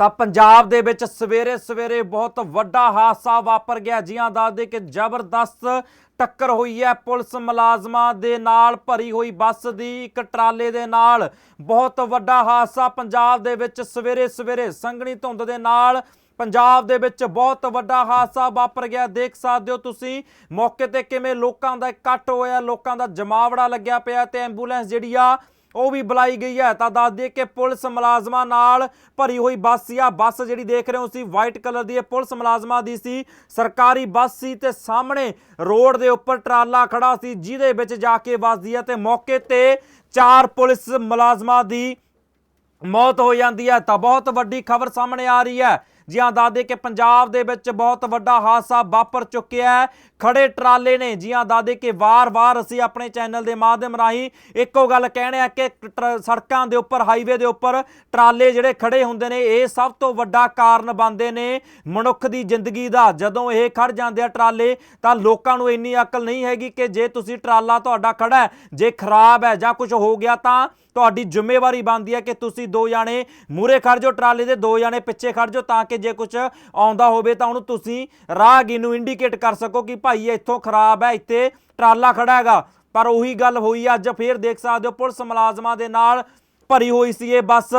ਤਾਂ ਪੰਜਾਬ ਦੇ ਵਿੱਚ ਸਵੇਰੇ ਸਵੇਰੇ ਬਹੁਤ ਵੱਡਾ ਹਾਦਸਾ ਵਾਪਰ ਗਿਆ। ਜੀਆਂ ਦੱਸਦੇ ਕਿ ਜ਼ਬਰਦਸਤ ਟੱਕਰ ਹੋਈ ਹੈ। ਪੁਲਿਸ ਮੁਲਾਜ਼ਮਾਂ ਦੇ ਨਾਲ ਭਰੀ ਹੋਈ ਬੱਸ ਦੀ ਇੱਕ ਟਰਾਲੇ ਦੇ ਨਾਲ ਬਹੁਤ ਵੱਡਾ ਹਾਦਸਾ ਪੰਜਾਬ ਦੇ ਵਿੱਚ ਸਵੇਰੇ ਸਵੇਰੇ ਸੰਘਣੀ ਧੁੰਦ ਦੇ ਨਾਲ ਪੰਜਾਬ ਦੇ ਵਿੱਚ ਬਹੁਤ ਵੱਡਾ ਹਾਦਸਾ ਵਾਪਰ ਗਿਆ। ਦੇਖ ਸਕਦੇ ਹੋ ਤੁਸੀਂ ਮੌਕੇ ਤੇ ਕਿਵੇਂ ਲੋਕਾਂ ਦਾ ਇਕੱਠ ਹੋਇਆ, ਲੋਕਾਂ ਦਾ ਜਮਾਵੜਾ ਲੱਗਿਆ ਪਿਆ ਤੇ ਐਂਬੂਲੈਂਸ ਜਿਹੜੀ ਆ ਉਹ ਵੀ ਬੁਲਾਈ ਗਈ ਹੈ। ਤਾਂ ਦੱਸ ਦਈਏ ਕਿ ਪੁਲਿਸ ਮੁਲਾਜ਼ਮਾਂ ਨਾਲ ਭਰੀ ਹੋਈ ਬੱਸ ਸੀ ਆ। ਬੱਸ ਜਿਹੜੀ ਦੇਖ ਰਹੇ ਹੋ ਸੀ ਵਾਈਟ ਕਲਰ ਦੀ ਇਹ ਪੁਲਿਸ ਮੁਲਾਜ਼ਮਾਂ ਦੀ ਸੀ। ਸਰਕਾਰੀ ਬੱਸ ਸੀ ਤੇ ਸਾਹਮਣੇ ਰੋਡ ਦੇ ਉੱਪਰ ਟਰਾਲਾ ਖੜਾ ਸੀ, ਜਿਹਦੇ ਵਿੱਚ ਜਾ ਕੇ ਵੱਜਦੀ ਹੈ ਤੇ ਮੌਕੇ ਤੇ ਚਾਰ ਪੁਲਿਸ ਮੁਲਾਜ਼ਮਾਂ ਦੀ ਮੌਤ ਹੋ ਜਾਂਦੀ ਹੈ। ਤਾਂ ਬਹੁਤ ਵੱਡੀ ਖਬਰ ਸਾਹਮਣੇ ਆ ਰਹੀ ਹੈ। ਜੀ ਹਾਂ ਦੱਸਦੇ ਕਿ ਪੰਜਾਬ ਦੇ ਵਿੱਚ ਬਹੁਤ ਵੱਡਾ ਹਾਦਸਾ ਵਾਪਰ ਚੁੱਕਿਆ ਹੈ। ਖੜੇ ਟਰਾਲੇ ਨੇ ਜੀਆਂ ਹਾਂ ਦੱਸਦੇ ਕਿ ਵਾਰ-ਵਾਰ ਅਸੀਂ ਆਪਣੇ ਚੈਨਲ ਦੇ ਮਾਧਿਅਮ ਰਾਹੀਂ ਇੱਕੋ ਗੱਲ ਕਹਿਣੇ ਆ ਕਿ ਟਰ- ਸੜਕਾਂ ਦੇ ਉੱਪਰ, ਹਾਈਵੇ ਦੇ ਉੱਪਰ ਟਰਾਲੇ ਜਿਹੜੇ ਖੜੇ ਹੁੰਦੇ ਨੇ, ਇਹ ਸਭ ਤੋਂ ਵੱਡਾ ਕਾਰਨ ਬਣਦੇ ਨੇ ਮਨੁੱਖ ਦੀ ਜ਼ਿੰਦਗੀ ਦਾ। ਜਦੋਂ ਇਹ ਖੜ ਜਾਂਦੇ ਆ ਟਰਾਲੇ, ਤਾਂ ਲੋਕਾਂ ਨੂੰ ਇੰਨੀ ਅਕਲ ਨਹੀਂ ਹੈਗੀ ਕਿ ਜੇ ਤੁਸੀਂ ਟਰਾਲਾ ਤੁਹਾਡਾ ਖੜਾ ਹੈ, ਜੇ ਖਰਾਬ ਹੈ ਜਾਂ ਕੁਝ ਹੋ ਗਿਆ ਤਾਂ ਤੁਹਾਡੀ ਜ਼ਿੰਮੇਵਾਰੀ ਬਣਦੀ ਹੈ ਕਿ ਤੁਸੀਂ ਦੋ ਜਾਣੇ ਮੂਰੇ ਖੜ ਜਾਓ, ਟਰਾਲੇ ਦੇ ਦੋ ਜਾਣੇ ਪਿੱਛੇ ਖੜ ਜਾਓ ਤਾਂ ਕਿ ਜੇ ਕੁਝ ਆਉਂਦਾ ਹੋਵੇ ਤਾਂ ਉਹਨੂੰ ਤੁਸੀਂ ਰਾਹਗੀਰ ਨੂੰ ਇੰਡੀਕੇਟ ਕਰ ਸਕੋ ਕਿ ਭਾਈ ਇੱਥੋਂ ਖਰਾਬ ਹੈ, ਇੱਥੇ ਟਰਾਲਾ ਖੜਾ ਹੈਗਾ। ਪਰ ਉਹੀ ਗੱਲ ਹੋਈ, ਅੱਜ ਫੇਰ ਦੇਖ ਸਕਦੇ ਹੋ ਪੁਲਿਸ ਮੁਲਾਜ਼ਮਾਂ ਦੇ ਨਾਲ ਭਰੀ ਹੋਈ ਸੀ ਇਹ ਬੱਸ।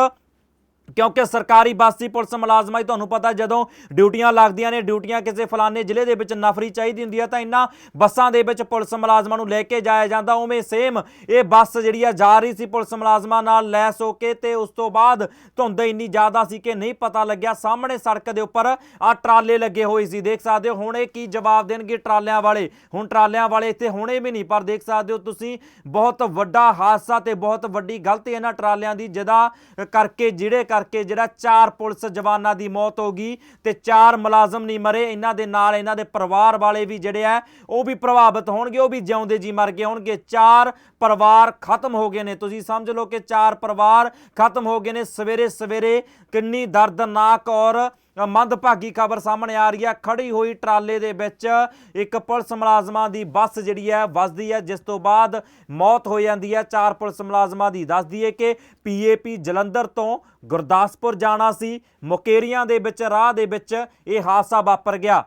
ਕਿਉਂਕਿ ਸਰਕਾਰੀ ਬੱਸ ਦੀ ਪੁਲਿਸ ਮੁਲਾਜ਼ਮਾਂ ਹੀ ਤੁਹਾਨੂੰ ਪਤਾ ਜਦੋਂ ਡਿਊਟੀਆਂ ਲੱਗਦੀਆਂ ਨੇ, ਡਿਊਟੀਆਂ ਕਿਸੇ ਫਲਾਣੇ ਜ਼ਿਲ੍ਹੇ ਦੇ ਵਿੱਚ ਨਫਰੀ ਚਾਹੀਦੀ ਹੁੰਦੀ ਹੈ ਤਾਂ ਇਹਨਾਂ ਬੱਸਾਂ ਦੇ ਵਿੱਚ ਪੁਲਿਸ ਮੁਲਾਜ਼ਮਾਂ ਨੂੰ ਲੈ ਕੇ ਜਾਇਆ ਜਾਂਦਾ। ਉਵੇਂ ਸੇਮ ਇਹ ਬੱਸ ਜਿਹੜੀ ਆ, ਜਾ ਰਹੀ ਸੀ ਪੁਲਿਸ ਮੁਲਾਜ਼ਮਾਂ ਨਾਲ ਲੈਸ ਹੋ ਕੇ ਤੇ ਉਸ ਤੋਂ ਬਾਅਦ ਧੁੰਦ ਇੰਨੀ ਜ਼ਿਆਦਾ ਸੀ ਕਿ ਨਹੀਂ ਪਤਾ ਲੱਗਿਆ। ਸਾਹਮਣੇ ਸੜਕ ਦੇ ਉੱਪਰ ਆ ਟਰਾਲੇ ਲੱਗੇ ਹੋਏ ਸੀ, ਦੇਖ ਸਕਦੇ ਹੋ। ਹੁਣ ਇਹ ਕੀ ਜਵਾਬ ਦੇਣਗੇ ਟਰਾਲਿਆਂ ਵਾਲੇ? ਹੁਣ ਟਰਾਲਿਆਂ ਵਾਲੇ ਇੱਥੇ ਹੁਣੇ ਵੀ ਨਹੀਂ, ਪਰ ਦੇਖ ਸਕਦੇ ਹੋ ਤੁਸੀਂ, ਬਹੁਤ ਵੱਡਾ ਹਾਦਸਾ ਤੇ ਬਹੁਤ ਵੱਡੀ ਗਲਤੀ ਇਹਨਾਂ ਟਰਾਲਿਆਂ ਦੀ, ਜਿਹਦਾ ਕਰਕੇ ਜਿਹੜੇ ਕਰਕੇ ਜਿਹੜਾ ਚਾਰ ਪੁਲਿਸ ਜਵਾਨਾਂ ਦੀ ਮੌਤ ਹੋ ਗਈ ਤੇ ਚਾਰ ਮੁਲਾਜ਼ਮ ਨਹੀਂ ਮਰੇ, ਇਹਨਾਂ ਦੇ ਨਾਲ ਇਹਨਾਂ ਦੇ ਪਰਿਵਾਰ ਵਾਲੇ ਵੀ ਜਿਹੜੇ ਆ, ਉਹ ਵੀ ਪ੍ਰਭਾਵਿਤ ਹੋਣਗੇ, ਉਹ ਵੀ ਜਿਉਂਦੇ ਜੀ ਮਰ ਗਏ ਹੋਣਗੇ। ਚਾਰ ਪਰਿਵਾਰ ਖਤਮ ਹੋ ਗਏ ਨੇ। ਤੁਸੀਂ ਸਮਝ ਲਓ ਕਿ ਚਾਰ ਪਰਿਵਾਰ ਖਤਮ ਹੋ ਗਏ ਨੇ। ਸਵੇਰੇ ਸਵੇਰੇ ਕਿੰਨੀ ਦਰਦਨਾਕ ਔਰ ਮੰਦਭਾਗੀ ਖਬਰ ਸਾਹਮਣੇ ਆ ਰਹੀ ਹੈ। ਖੜੀ ਹੋਈ ਟਰਾਲੇ ਦੇ ਵਿੱਚ ਇੱਕ ਪੁਲਿਸ ਮੁਲਾਜ਼ਮਾਂ ਦੀ ਬੱਸ ਜਿਹੜੀ ਹੈ ਵੱਜਦੀ ਹੈ। ਜਿਸ ਤੋਂ ਬਾਅਦ ਮੌਤ ਹੋ ਜਾਂਦੀ ਹੈ। ਚਾਰ ਪੁਲਿਸ ਮੁਲਾਜ਼ਮਾਂ ਦੀ ਦੱਸ ਦਈਏ ਕਿ ਪੀਏਪੀ ਜਲੰਧਰ ਤੋਂ ਗੁਰਦਾਸਪੁਰ ਜਾਣਾ ਸੀ। ਮੁਕੇਰੀਆਂ ਦੇ ਵਿੱਚ, ਰਾਹ ਦੇ ਵਿੱਚ ਇਹ ਹਾਦਸਾ ਵਾਪਰ ਗਿਆ।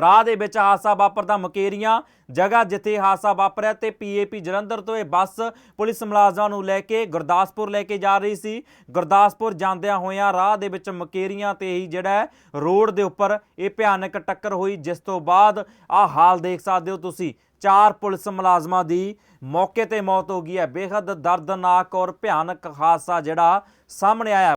ਰਾਹ ਦੇ ਵਿੱਚ ਹਾਦਸਾ ਵਾਪਰਦਾ ਮਕੇਰੀਆਂ, ਜਗ੍ਹਾ ਜਿੱਥੇ ਹਾਦਸਾ ਵਾਪਰਿਆ ਤੇ ਪੀਏਪੀ ਜਲੰਧਰ ਤੋਂ ਇਹ ਬੱਸ ਪੁਲਿਸ ਮੁਲਾਜ਼ਮਾਂ ਨੂੰ ਲੈ ਕੇ ਗੁਰਦਾਸਪੁਰ ਲੈ ਕੇ ਜਾ ਰਹੀ ਸੀ। ਗੁਰਦਾਸਪੁਰ ਜਾਂਦਿਆਂ ਹੋਇਆਂ ਰਾਹ ਦੇ ਵਿੱਚ ਮਕੇਰੀਆਂ ਤੇ ਹੀ ਜਿਹੜਾ ਰੋਡ ਦੇ ਉੱਪਰ ਇਹ ਭਿਆਨਕ ਟੱਕਰ ਹੋਈ, ਜਿਸ ਤੋਂ ਬਾਅਦ ਆਹ ਹਾਲ ਦੇਖ ਸਕਦੇ ਹੋ ਤੁਸੀਂ। ਚਾਰ ਪੁਲਿਸ ਮੁਲਾਜ਼ਮਾਂ ਦੀ ਮੌਕੇ ਤੇ ਮੌਤ ਹੋ ਗਈ ਹੈ। ਬੇਹੱਦ ਦਰਦਨਾਕ ਔਰ ਭਿਆਨਕ ਹਾਦਸਾ ਜਿਹੜਾ ਸਾਹਮਣੇ ਆਇਆ।